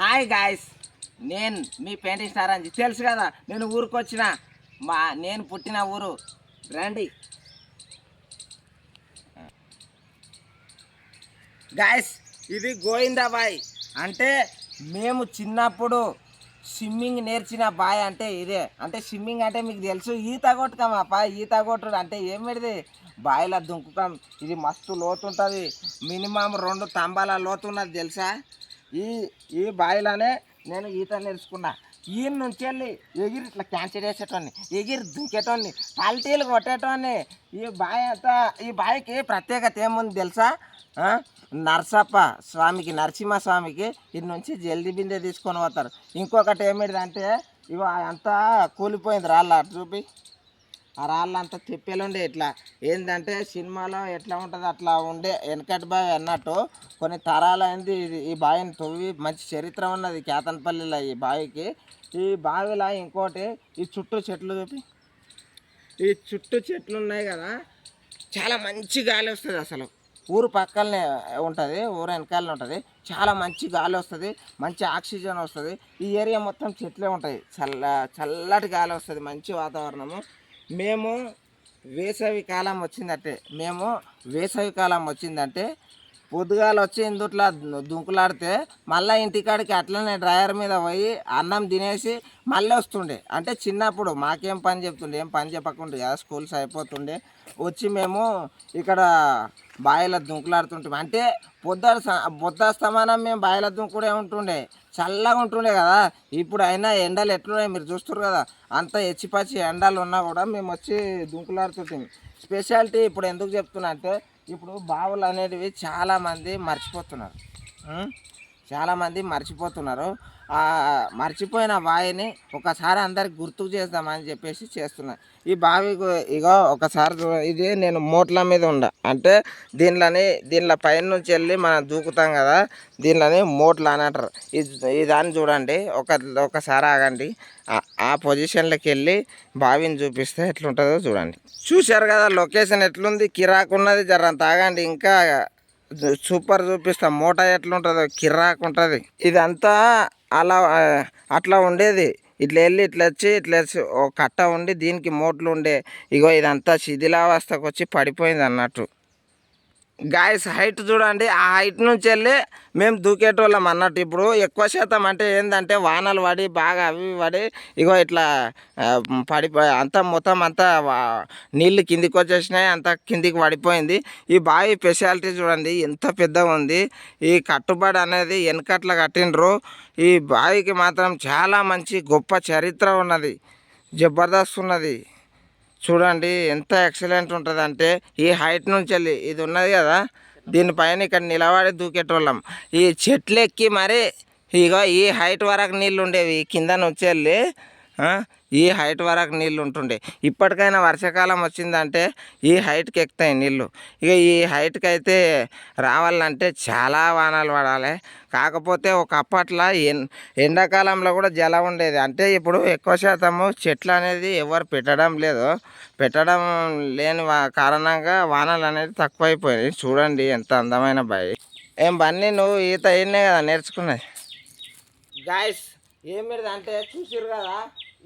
Hi guys నేను మీ painting star అని తెలుసు కదా నేను ఊరికి వచ్చిన మా నేను పుట్టిన ఊరు. రండి. గాయస్ ఇది గోవిందాబాయ్ అంటే మేము చిన్నప్పుడు స్విమ్మింగ్ నేర్చిన బాయ్ అంటే ఇదే. అంటే స్విమ్మింగ్ అంటే మీకు తెలుసు ఈత కొట్టుకమాపా ఈత కొట్టుడు అంటే ఏమిటిది బాయిలో దుంకుతాం. ఇది మస్తు లోతు ఉంటుంది మినిమం రెండు తంబాల లోతు ఉన్నది తెలుసా? ఈ ఈ బావిలోనే నేను ఈత నేర్చుకున్నా. ఈయన నుంచి వెళ్ళి ఎగిరి ఇట్లా క్యాన్సర్ వేసేటోని ఎగిరి దుంకేటోని పల్టీలు కొట్టేటోని ఈ బావి అంతా ఈ బావికి ప్రత్యేకత ఏముంది తెలుసా? నర్సప్ప స్వామికి నరసింహ స్వామికి నుంచి జల్దీ బిందె తీసుకొని పోతారు. ఇంకొకటి ఏమిటిది అంటే ఇగో అంతా కూలిపోయింది రాళ్ళ అటు చూపి. ఆ రాళ్ళంతా తిప్పేలుండే ఇట్లా. ఏంటంటే సినిమాలో ఎట్లా ఉంటుంది అట్లా ఉండే వెనకటి బావి అన్నట్టు కొన్ని తరాలైంది ఇది. ఈ బావిని తవ్వి మంచి చరిత్ర ఉన్నది కేతన్పల్లిలో ఈ బావికి. ఈ బావిలో ఇంకోటి ఈ చుట్టూ చెట్లు చూపి. ఈ చుట్టూ చెట్లు ఉన్నాయి కదా చాలా మంచి గాలి వస్తుంది అసలు. ఊరు పక్కనే ఉంటుంది ఊరు వెనకాలనే ఉంటుంది. చాలా మంచి గాలి వస్తుంది మంచి ఆక్సిజన్ వస్తుంది. ఈ ఏరియా మొత్తం చెట్లే ఉంటాయి. చల్ల చల్లటి గాలి వస్తుంది మంచి వాతావరణము. మేము వేసవి కాలం వచ్చిందంటే మేము వేసవి కాలం వచ్చిందంటే పొద్దుగాల వచ్చి ఇందుట్లో దుంకులాడితే మళ్ళీ ఇంటికాడికి అట్లనే డ్రైవర్ మీద పోయి అన్నం తినేసి మళ్ళీ వస్తుండే. అంటే చిన్నప్పుడు మాకేం పని చెప్తుండే ఏం పని చెప్పకుండే కదా స్కూల్స్ అయిపోతుండే. వచ్చి మేము ఇక్కడ బాయిల దుంకులాడుతుంటాం అంటే పొద్దు పొద్దు సమానం మేము బాయిల దుంకుడే ఉంటుండే. చల్లగా ఉంటుండే కదా. ఇప్పుడు అయినా ఎండలు ఎట్లున్నాయి మీరు చూస్తారు కదా. అంత ఎచ్చిపచ్చి ఎండలు ఉన్నా కూడా మేము వచ్చి దుంకులాడుతుంటాం స్పెషాలిటీ ఇప్పుడు ఎందుకు చెప్తున్నా అంటే ఇప్పుడు బావులు అనేటివి చాలామంది మర్చిపోతున్నారు. చాలామంది మర్చిపోతున్నారు. ఆ మర్చిపోయిన బావిని ఒకసారి అందరికి గుర్తుకు చేద్దామని చెప్పేసి చేస్తున్నా. ఈ బావి ఇగో ఒకసారి ఇది నేను మోట్ల మీద ఉండ. అంటే దీనిలోని దీనిలో పైన నుంచి వెళ్ళి మనం దూకుతాం కదా దీనిలోని మోట్లు అని అంటారు. ఇది ఈ దాన్ని చూడండి ఒక ఒకసారి ఆగండి. ఆ- పొజిషన్లోకి వెళ్ళి బావిని చూపిస్తే ఎట్లుంటుందో చూడండి. చూశారు కదా లొకేషన్ ఎట్లుంది? కిరాకున్నది జరంత ఆగండి ఇంకా సూపర్ చూపిస్తాం. మూట ఎట్లుంటుందో కిరాక్ ఉంటుంది. ఇదంతా అలా అట్లా ఉండేది. ఇట్లా వెళ్ళి ఇట్లా వచ్చి ఇట్లా వచ్చి ఒక కట్ట ఉండి దీనికి మోట్లు ఉండే ఇగో ఇదంతా శిథిలావస్థకు వచ్చి పడిపోయింది అన్నట్టు గాయస్ హైట్ చూడండి. ఆ హైట్ నుంచి వెళ్ళి మేము దూకేటోళ్ళం అన్నట్టు. ఇప్పుడు ఎక్కువ శాతం అంటే ఏంటంటే వానలు పడి బాగా అవి పడి ఇగో ఇట్లా పడిపోయి అంతా మొత్తం అంతా నీళ్ళు కిందికి వచ్చేసినాయి అంతా కిందికి పడిపోయింది. ఈ బావి స్పెషాలిటీ చూడండి ఎంత పెద్దగా ఉంది. ఈ కట్టుబడి అనేది వెనకట్ల కట్టిండ్రు. ఈ బావికి మాత్రం చాలా మంచి గొప్ప చరిత్ర ఉన్నది. జబర్దస్త్ ఉన్నది. చూడండి ఎంత ఎక్సలెంట్ ఉంటుంది అంటే ఈ హైట్ నుంచి వెళ్ళి ఇది ఉన్నది కదా దీనిపైన ఇక్కడ నిలబడి దూకేటోళ్ళం. ఈ చెట్లు ఎక్కి మరీ ఇగో ఈ హైట్ వరకు నీళ్ళు ఉండేవి. కింద నుంచి వెళ్ళి ఈ హైట్ వరకు నీళ్ళు ఉంటుండే. ఇప్పటికైనా వర్షాకాలం వచ్చిందంటే ఈ హైట్కి ఎక్కుతాయి నీళ్ళు. ఇక ఈ హైట్కి అయితే రావాలంటే చాలా వానాలు పడాలి. కాకపోతే ఒక అప్పట్లో ఎన్ ఎండాకాలంలో కూడా జలం ఉండేది. అంటే ఇప్పుడు ఎక్కువ శాతము చెట్లు అనేది ఎవరు పెట్టడం లేదు. పెట్టడం లేని కారణంగా వానలు అనేది తక్కువైపోయాయి చూడండి ఎంత అందమైన బావి ఏం బన్నీ నువ్వు ఈత అయినాయి కదా నేర్చుకున్నది? గాయస్ ఏమిది అంటే చూసారు కదా?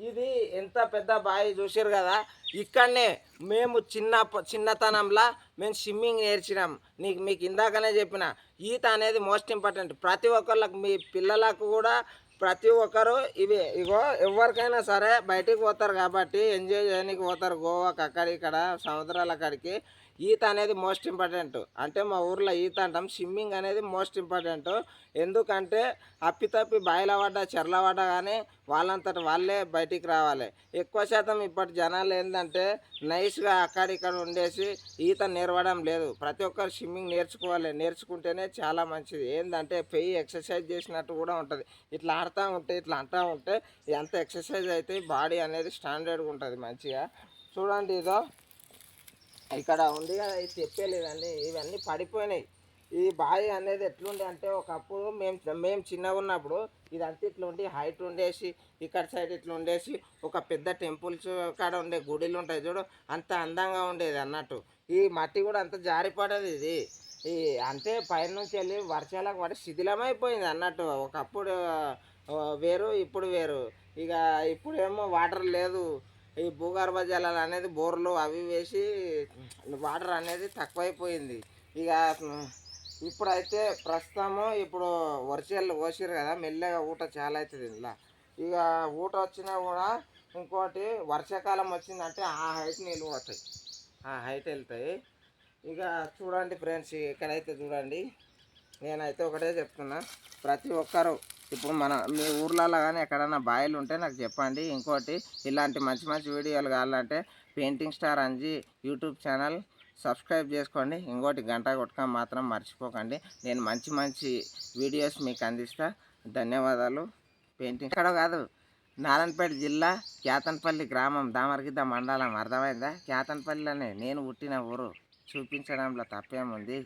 ఇది ఎంత పెద్ద బావి చూసారు కదా ఇక్కడనే మేము చిన్న చిన్నతనంలో మేము స్విమ్మింగ్ నేర్చినాం. నీకు మీకు ఇందాకనే చెప్పిన ఈత అనేది మోస్ట్ ఇంపార్టెంట్. ప్రతి ఒక్కళ్ళకి మీ పిల్లలకు కూడా ప్రతి ఒక్కరు ఇవి ఇగో ఎవరికైనా సరే బయటికి పోతారు కాబట్టి ఎంజాయ్ చేయడానికి పోతారు. గోవాకి అక్కడ ఇక్కడ సముద్రాల అక్కడికి ఈత అనేది మోస్ట్ ఇంపార్టెంట్. అంటే మా ఊర్లో ఈత అంటాం స్విమ్మింగ్ అనేది మోస్ట్ ఇంపార్టెంట్. ఎందుకంటే అప్పితప్పి బాయిల పడ్డ చెర్ల పడ్డ కానీ వాళ్ళంతట వాళ్ళే బయటికి రావాలి. ఎక్కువ శాతం ఇప్పటి జనాలు ఏంటంటే నైస్గా అక్కడిక్కడ ఉండేసి ఈత నేర్వడం లేదు. ప్రతి ఒక్కరు స్విమ్మింగ్ నేర్చుకోవాలి. నేర్చుకుంటేనే చాలా మంచిది. ఏంటంటే పెయి ఎక్సర్సైజ్ చేసినట్టు కూడా ఉంటుంది. ఇట్లా ఆడుతూ ఉంటే ఇట్లా అంటూ ఉంటే ఎంత ఎక్సర్సైజ్ అయితే బాడీ అనేది స్టాండర్డ్గా ఉంటుంది మంచిగా. చూడండి ఇదో. ఇక్కడ ఉంది కదా ఇది చెప్పలేదండి. ఇవన్నీ పడిపోయినాయి. ఈ బావి అనేది ఎట్లుండే అంటే ఒకప్పుడు మేము మేము చిన్నగా ఉన్నప్పుడు ఇదంతా ఇట్లా ఉండి హైట్ ఉండేసి ఇక్కడ సైడ్ ఇట్లా ఉండేసి ఒక పెద్ద టెంపుల్స్ కాడ ఉండే గుడిలు ఉంటాయి చూడు అంత అందంగా ఉండేది అన్నట్టు. ఈ మట్టి కూడా అంత జారిపడేది ఇది. ఈ అంటే పైనుంచి వెళ్ళి వర్షాలకు పడి శిథిలమైపోయింది అన్నట్టు. ఒకప్పుడు వేరు ఇప్పుడు వేరు. ఇక ఇప్పుడేమో వాటర్ లేదు. ఈ భూగర్భ జలాలు అనేది బోర్లు అవి వేసి వాటర్ అనేది తక్కువైపోయింది. ఇక ఇప్పుడైతే ప్రస్తుతము ఇప్పుడు వర్షాలు పోసారు కదా మెల్లగా ఊట చాలా అవుతుంది ఇందులో. ఇక ఊట వచ్చినా కూడా ఇంకోటి వర్షాకాలం వచ్చిందంటే ఆ హైట్ నీళ్ళు పోతాయి. ఆ హైట్ వెళ్తాయి. ఇక చూడండి ఫ్రెండ్స్ ఇక్కడైతే చూడండి. నేనైతే ఒకటే చెప్తున్నా ప్రతి ఒక్కరు ఇప్పుడు మన మీ ఊర్లలో కానీ ఎక్కడైనా బాయిలు ఉంటే నాకు చెప్పండి. ఇంకోటి ఇలాంటి మంచి మంచి వీడియోలు కావాలంటే painting star Anji YouTube channel subscribe చేసుకోండి. ఇంకోటి గంట కొట్టుకొని మాత్రం మర్చిపోకండి. నేను మంచి మంచి వీడియోస్ మీకు అందిస్తా. ధన్యవాదాలు. పెయింటింగ్ ఇక్కడ కాదు. నారాయణపేట జిల్లా కేతన్పల్లి గ్రామం దామరగిద్ద మండలం. అర్థమైందా? కేతన్పల్లిలోనే నేను పుట్టిన ఊరు. చూపించడంలో తప్పేముంది?